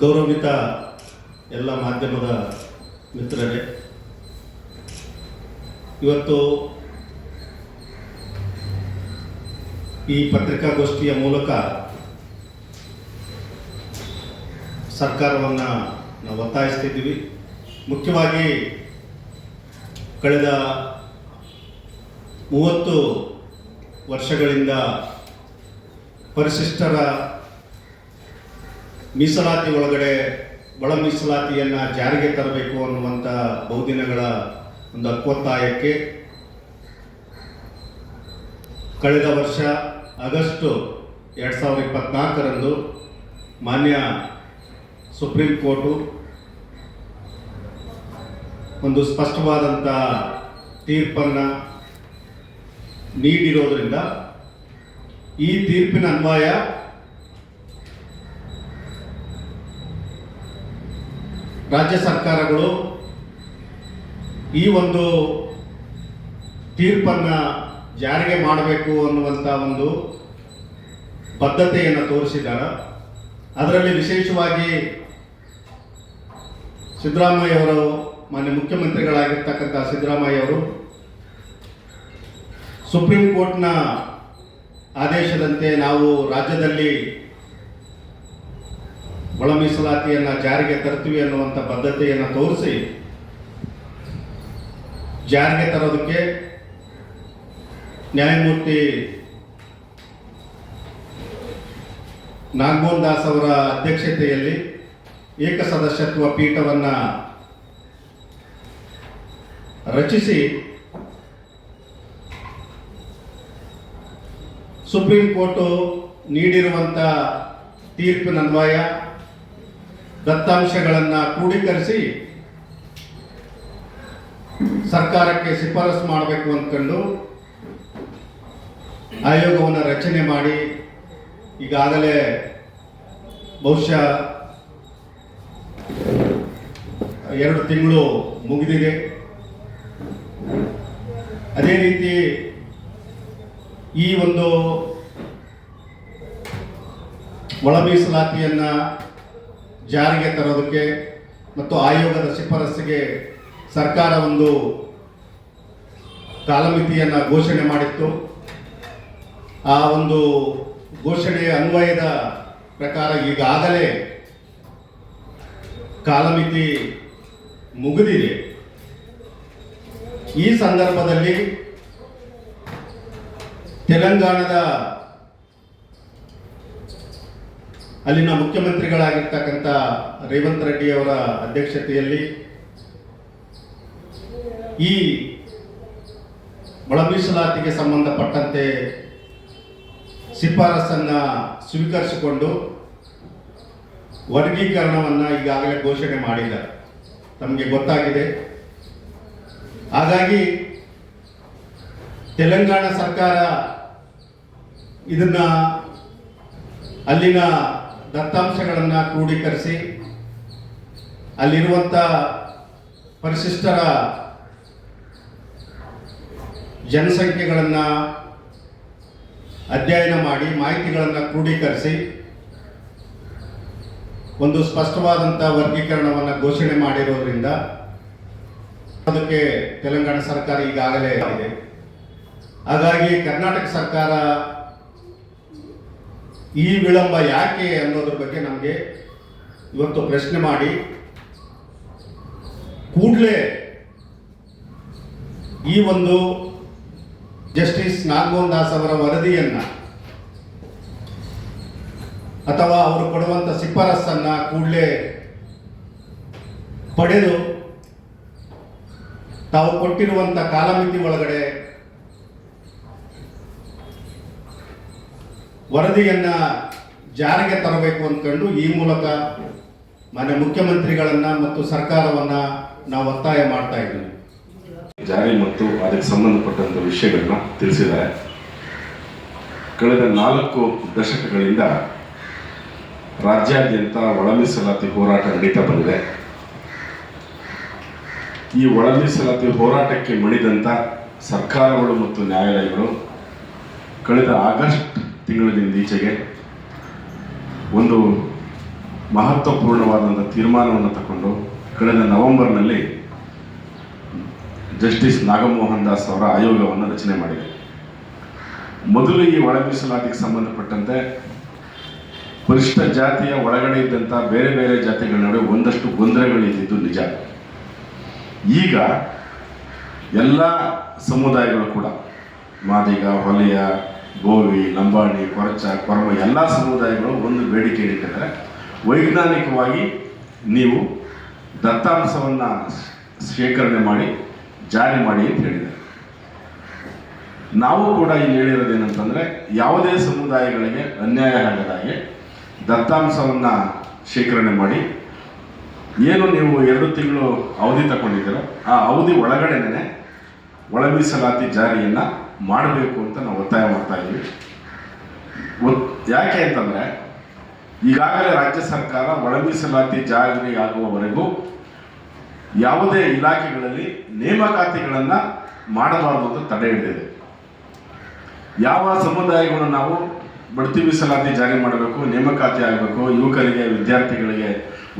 ಗೌರವಿತ ಎಲ್ಲ ಮಾಧ್ಯಮದ ಮಿತ್ರರೇ, ಇವತ್ತು ಈ ಪತ್ರಿಕಾಗೋಷ್ಠಿಯ ಮೂಲಕ ಸರ್ಕಾರವನ್ನು ನಾವು ಒತ್ತಾಯಿಸ್ತಿದ್ದೀವಿ. ಮುಖ್ಯವಾಗಿ ಕಳೆದ ಮೂವತ್ತು ವರ್ಷಗಳಿಂದ ಪರಿಶಿಷ್ಟರ ಮೀಸಲಾತಿ ಒಳಗಡೆ ಒಳ ಮೀಸಲಾತಿಯನ್ನು ಜಾರಿಗೆ ತರಬೇಕು ಅನ್ನುವಂಥ ಬಹುದಿನಗಳ ಒಂದು ಹಕ್ಕೊತ್ತಾಯಕ್ಕೆ ಕಳೆದ ವರ್ಷ ಆಗಸ್ಟು ಎರಡು ಸಾವಿರದ ಇಪ್ಪತ್ನಾಲ್ಕರಂದು ಮಾನ್ಯ ಸುಪ್ರೀಂ ಕೋರ್ಟು ಒಂದು ಸ್ಪಷ್ಟವಾದಂಥ ತೀರ್ಪನ್ನು ನೀಡಿರೋದರಿಂದ ಈ ತೀರ್ಪಿನ ಅನ್ವಯ ರಾಜ್ಯ ಸರ್ಕಾರಗಳು ಈ ಒಂದು ತೀರ್ಪನ್ನು ಜಾರಿಗೆ ಮಾಡಬೇಕು ಅನ್ನುವಂಥ ಒಂದು ಬದ್ಧತೆಯನ್ನು ತೋರಿಸಿದ್ದಾರೆ. ಅದರಲ್ಲಿ ವಿಶೇಷವಾಗಿ ಸಿದ್ದರಾಮಯ್ಯವರು ಮಾನ್ಯ ಮುಖ್ಯಮಂತ್ರಿಗಳಾಗಿರ್ತಕ್ಕಂಥ ಸಿದ್ದರಾಮಯ್ಯವರು ಸುಪ್ರೀಂ ಕೋರ್ಟ್ನ ಆದೇಶದಂತೆ ನಾವು ರಾಜ್ಯದಲ್ಲಿ ಒಳ ಮೀಸಲಾತಿಯನ್ನು ಜಾರಿಗೆ ತರ್ತೀವಿ ಅನ್ನುವಂಥ ಬದ್ಧತೆಯನ್ನು ತೋರಿಸಿ, ಜಾರಿಗೆ ತರೋದಕ್ಕೆ ನ್ಯಾಯಮೂರ್ತಿ ನಾಗಮೋಹನ್ ದಾಸ್ ಅವರ ಅಧ್ಯಕ್ಷತೆಯಲ್ಲಿ ಏಕಸದಸ್ಯತ್ವ ಪೀಠವನ್ನು ರಚಿಸಿ ಸುಪ್ರೀಂ ಕೋರ್ಟು ನೀಡಿರುವಂಥ ತೀರ್ಪಿನನ್ವಯ ದತ್ತಾಂಶಗಳನ್ನು ಕ್ರೋಢೀಕರಿಸಿ ಸರ್ಕಾರಕ್ಕೆ ಶಿಫಾರಸು ಮಾಡಬೇಕು ಅಂದ್ಕೊಂಡು ಆಯೋಗವನ್ನು ರಚನೆ ಮಾಡಿ ಈಗಾಗಲೇ ಬಹುಶಃ ಎರಡು ತಿಂಗಳು ಮುಗಿದಿದೆ. ಅದೇ ರೀತಿ ಈ ಒಂದು ಒಳ ಮೀಸಲಾತಿಯನ್ನು ಜಾರಿಗೆ ತರೋದಕ್ಕೆ ಮತ್ತು ಆಯೋಗದ ಶಿಫಾರಸ್ಸಿಗೆ ಸರ್ಕಾರ ಒಂದು ಕಾಲಮಿತಿಯನ್ನು ಘೋಷಣೆ ಮಾಡಿತ್ತು. ಆ ಒಂದು ಘೋಷಣೆಯ ಅನ್ವಯದ ಪ್ರಕಾರ ಈಗಾಗಲೇ ಕಾಲಮಿತಿ ಮುಗಿದಿದೆ. ಈ ಸಂದರ್ಭದಲ್ಲಿ ತೆಲಂಗಾಣದ ಅಲ್ಲಿನ ಮುಖ್ಯಮಂತ್ರಿಗಳಾಗಿರ್ತಕ್ಕಂಥ ರೇವಂತ್ ರೆಡ್ಡಿ ಅವರ ಅಧ್ಯಕ್ಷತೆಯಲ್ಲಿ ಈ ಒಳಮೀಸಲಾತಿಗೆ ಸಂಬಂಧಪಟ್ಟಂತೆ ಶಿಫಾರಸನ್ನು ಸ್ವೀಕರಿಸಿಕೊಂಡು ವರ್ಗೀಕರಣವನ್ನು ಈಗಾಗಲೇ ಘೋಷಣೆ ಮಾಡಿದ್ದಾರೆ. ತಮಗೆ ಗೊತ್ತಾಗಿದೆ. ಹಾಗಾಗಿ ತೆಲಂಗಾಣ ಸರ್ಕಾರ ಇದನ್ನ ಅಲ್ಲಿನ ದತ್ತಾಂಶಗಳನ್ನು ಕ್ರೋಢೀಕರಿಸಿ ಅಲ್ಲಿರುವಂಥ ಪರಿಶಿಷ್ಟರ ಜನಸಂಖ್ಯೆಗಳನ್ನು ಅಧ್ಯಯನ ಮಾಡಿ ಮಾಹಿತಿಗಳನ್ನು ಕ್ರೋಢೀಕರಿಸಿ ಒಂದು ಸ್ಪಷ್ಟವಾದಂಥ ವರ್ಗೀಕರಣವನ್ನು ಘೋಷಣೆ ಮಾಡಿರೋದ್ರಿಂದ ಅದಕ್ಕೆ ತೆಲಂಗಾಣ ಸರ್ಕಾರ ಈಗಾಗಲೇ ಇದೆ ಹಾಗಾಗಿ ಕರ್ನಾಟಕ ಸರ್ಕಾರ ಈ ವಿಳಂಬ ಯಾಕೆ ಅನ್ನೋದ್ರ ಬಗ್ಗೆ ನಮಗೆ ಇವತ್ತು ಪ್ರಶ್ನೆ ಮಾಡಿ ಕೂಡಲೇ ಈ ಒಂದು ಜಸ್ಟಿಸ್ ನಾಗಮೋಹನ್ ದಾಸ್ ಅವರ ವರದಿಯನ್ನ ಅಥವಾ ಅವರು ಕೊಡುವಂಥ ಶಿಫಾರಸನ್ನು ಕೂಡಲೇ ಪಡೆದು ತಾವು ಕೊಟ್ಟಿರುವಂಥ ಕಾಲಮಿತಿ ಒಳಗಡೆ ವರದಿಯನ್ನ ಜಾರಿಗೆ ತರಬೇಕು ಅಂದ್ಕೊಂಡು ಈ ಮೂಲಕ ಮಾನ್ಯ ಮುಖ್ಯಮಂತ್ರಿಗಳನ್ನು ಮತ್ತು ಸರ್ಕಾರವನ್ನು ನಾವು ಒತ್ತಾಯ ಮಾಡ್ತಾ ಇದ್ದೀವಿ. ಜಾರಿ ಮತ್ತು ಅದಕ್ಕೆ ಸಂಬಂಧಪಟ್ಟಂಥ ವಿಷಯಗಳನ್ನ ತಿಳಿಸಿದ್ದಾರೆ. ಕಳೆದ ನಾಲ್ಕು ದಶಕಗಳಿಂದ ರಾಜ್ಯಾದ್ಯಂತ ಒಳ ಮೀಸಲಾತಿ ಹೋರಾಟ ನಡೀತಾ ಬಂದಿದೆ. ಈ ಒಳ ಮೀಸಲಾತಿ ಹೋರಾಟಕ್ಕೆ ಮಣಿದಂಥ ಸರ್ಕಾರಗಳು ಮತ್ತು ನ್ಯಾಯಾಲಯಗಳು ಕಳೆದ ಆಗಸ್ಟ್ ತಿಂಗಳಿನಿಂದ ಈಚೆಗೆ ಒಂದು ಮಹತ್ವಪೂರ್ಣವಾದಂಥ ತೀರ್ಮಾನವನ್ನು ತಗೊಂಡು ಕಳೆದ ನವೆಂಬರ್ನಲ್ಲಿ ಜಸ್ಟಿಸ್ ನಾಗಮೋಹನ್ ದಾಸ್ ಅವರ ಆಯೋಗವನ್ನು ರಚನೆ ಮಾಡಿದೆ. ಮೊದಲು ಈ ಒಳ ಮೀಸಲಾತಿಗೆ ಸಂಬಂಧಪಟ್ಟಂತೆ ಪರಿಷ್ಠ ಜಾತಿಯ ಒಳಗಡೆ ಇದ್ದಂಥ ಬೇರೆ ಬೇರೆ ಜಾತಿಗಳ ನಡುವೆ ಒಂದಷ್ಟು ಗೊಂದಲಗಳಿದ್ದಿದ್ದು ನಿಜ. ಈಗ ಎಲ್ಲ ಸಮುದಾಯಗಳು ಕೂಡ, ಮಾದಿಗ, ಹೊಲೆಯ ಗೋವಿ, ಲಂಬಾಣಿ, ಕೊರಚ ಕೊರವ ಎಲ್ಲ ಸಮುದಾಯಗಳು ಒಂದು ಬೇಡಿಕೆ ಇಟ್ಟಿದ್ದಾರೆ. ವೈಜ್ಞಾನಿಕವಾಗಿ ನೀವು ದತ್ತಾಂಶವನ್ನು ಶೇಖರಣೆ ಮಾಡಿ, ಜಾರಿ ಮಾಡಿ ಅಂತ ಹೇಳಿದ್ದಾರೆ. ನಾವು ಕೂಡ ಇಲ್ಲಿ ಹೇಳಿರೋದು ಏನಂತಂದರೆ ಯಾವುದೇ ಸಮುದಾಯಗಳಿಗೆ ಅನ್ಯಾಯ ಆಗದ ಹಾಗೆ ದತ್ತಾಂಶವನ್ನು ಶೇಖರಣೆ ಮಾಡಿ, ಏನು ನೀವು ಎರಡು ತಿಂಗಳು ಅವಧಿ ತಗೊಂಡಿದ್ದೀರೋ, ಆ ಅವಧಿ ಒಳಗಡೆನೆ ಒಳ ಮೀಸಲಾತಿ ಜಾರಿಯನ್ನು ಮಾಡಬೇಕು ಅಂತ ನಾವು ಒತ್ತಾಯ ಮಾಡ್ತಾ ಇದ್ದೀವಿ. ಯಾಕೆ ಅಂತಂದರೆ, ಈಗಾಗಲೇ ರಾಜ್ಯ ಸರ್ಕಾರ ಒಳ ಮೀಸಲಾತಿ ಜಾರಿ ಆಗುವವರೆಗೂ ಯಾವುದೇ ಇಲಾಖೆಗಳಲ್ಲಿ ನೇಮಕಾತಿಗಳನ್ನು ಮಾಡಬಾರದು ಅಂತ ತಡೆ ಹಿಡಿದಿದೆ. ಯಾವ ಸಮುದಾಯಗಳು ನಾವು ಬಡ್ತಿ ಮೀಸಲಾತಿ ಜಾರಿ ಮಾಡಬೇಕು, ನೇಮಕಾತಿ ಆಗಬೇಕು, ಯುವಕರಿಗೆ, ವಿದ್ಯಾರ್ಥಿಗಳಿಗೆ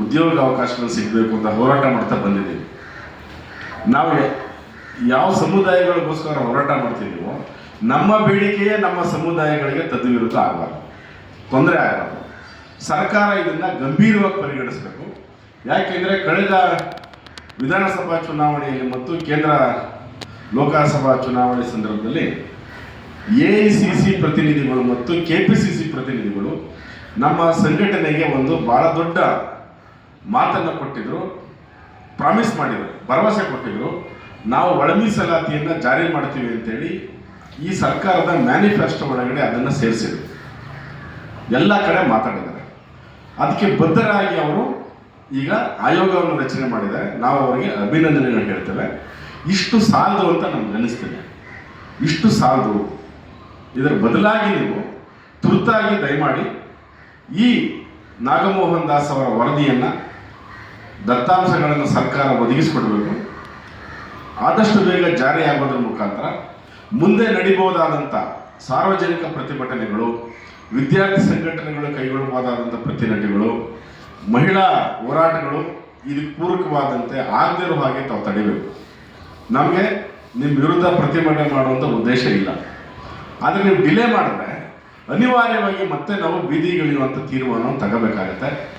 ಉದ್ಯೋಗ ಅವಕಾಶಗಳು ಸಿಗಬೇಕು ಅಂತ ಹೋರಾಟ ಮಾಡ್ತಾ ಬಂದಿದ್ದೀವಿ. ನಾವು ಯಾವ ಸಮುದಾಯಗಳಿಗೋಸ್ಕರ ಹೋರಾಟ ಮಾಡ್ತಿದ್ದೀವೋ, ನಮ್ಮ ಬೇಡಿಕೆಯೇ ನಮ್ಮ ಸಮುದಾಯಗಳಿಗೆ ತದ್ವಿರುದ್ಧ ಆಗಬಾರ್ದು. ತೊಂದರೆ ಆಗಬಾರ್ದು. ಸರ್ಕಾರ ಇದನ್ನು ಗಂಭೀರವಾಗಿ ಪರಿಗಣಿಸಬೇಕು. ಯಾಕೆಂದರೆ ಕಳೆದ ವಿಧಾನಸಭಾ ಚುನಾವಣೆಯಲ್ಲಿ ಮತ್ತು ಕೇಂದ್ರ ಲೋಕಸಭಾ ಚುನಾವಣೆ ಸಂದರ್ಭದಲ್ಲಿ ಎ ಸಿ ಸಿ ಪ್ರತಿನಿಧಿಗಳು ಮತ್ತು ಕೆ ಪಿ ಸಿ ಸಿ ಪ್ರತಿನಿಧಿಗಳು ನಮ್ಮ ಸಂಘಟನೆಗೆ ಒಂದು ಬಹಳ ದೊಡ್ಡ ಮಾತನ್ನು ಕೊಟ್ಟಿದ್ರು, ಪ್ರಾಮಿಸ್ ಮಾಡಿದರು, ಭರವಸೆ ಕೊಟ್ಟಿದ್ರು. ನಾವು ಒಳ ಮೀಸಲಾತಿಯನ್ನು ಜಾರಿ ಮಾಡ್ತೀವಿ ಅಂತೇಳಿ ಈ ಸರ್ಕಾರದ ಮ್ಯಾನಿಫೆಸ್ಟೋ ಒಳಗಡೆ ಅದನ್ನು ಸೇರಿಸಿದ್ರು. ಎಲ್ಲ ಕಡೆ ಮಾತಾಡಿದ್ದಾರೆ. ಅದಕ್ಕೆ ಬದ್ಧರಾಗಿ ಅವರು ಈಗ ಆಯೋಗವನ್ನು ರಚನೆ ಮಾಡಿದ್ದಾರೆ. ನಾವು ಅವರಿಗೆ ಅಭಿನಂದನೆಗಳು ಹೇಳ್ತೇವೆ. ಇಷ್ಟು ಸಾಲದು ಅಂತ ನಮ್ಗೆ ಅನಿಸ್ತದೆ. ಇಷ್ಟು ಸಾಲದು. ಇದರ ಬದಲಾಗಿ ನೀವು ತುರ್ತಾಗಿ ದಯಮಾಡಿ ಈ ನಾಗಮೋಹನ್ ದಾಸ್ ಅವರ ವರದಿಯನ್ನು ದತ್ತಾಂಶಗಳನ್ನು ಸರ್ಕಾರ ಒದಗಿಸಿಕೊಡಬೇಕು. ಆದಷ್ಟು ಬೇಗ ಜಾರಿಯಾಗೋದ್ರ ಮುಖಾಂತರ ಮುಂದೆ ನಡಿಬಹುದಾದಂಥ ಸಾರ್ವಜನಿಕ ಪ್ರತಿಭಟನೆಗಳು, ವಿದ್ಯಾರ್ಥಿ ಸಂಘಟನೆಗಳು ಕೈಗೊಳ್ಳಬಹುದಾದಂಥ ಪ್ರತಿಭಟನೆಗಳು, ಮಹಿಳಾ ಹೋರಾಟಗಳು ಇದಕ್ಕೆ ಪೂರಕವಾದಂತೆ ಆಗದಿರೋ ಹಾಗೆ ತಾವು ತಡಿಬೇಕು. ನಮಗೆ ನಿಮ್ಮ ವಿರುದ್ಧ ಪ್ರತಿಭಟನೆ ಮಾಡುವಂಥ ಉದ್ದೇಶ ಇಲ್ಲ. ಆದರೆ ನೀವು ಡಿಲೇ ಮಾಡಿದ್ರೆ ಅನಿವಾರ್ಯವಾಗಿ ಮತ್ತೆ ನಾವು ಬೀದಿಗಿಳಿಯುವಂಥ ತೀರ್ಮಾನವನ್ನು ತಗೋಬೇಕಾಗತ್ತೆ.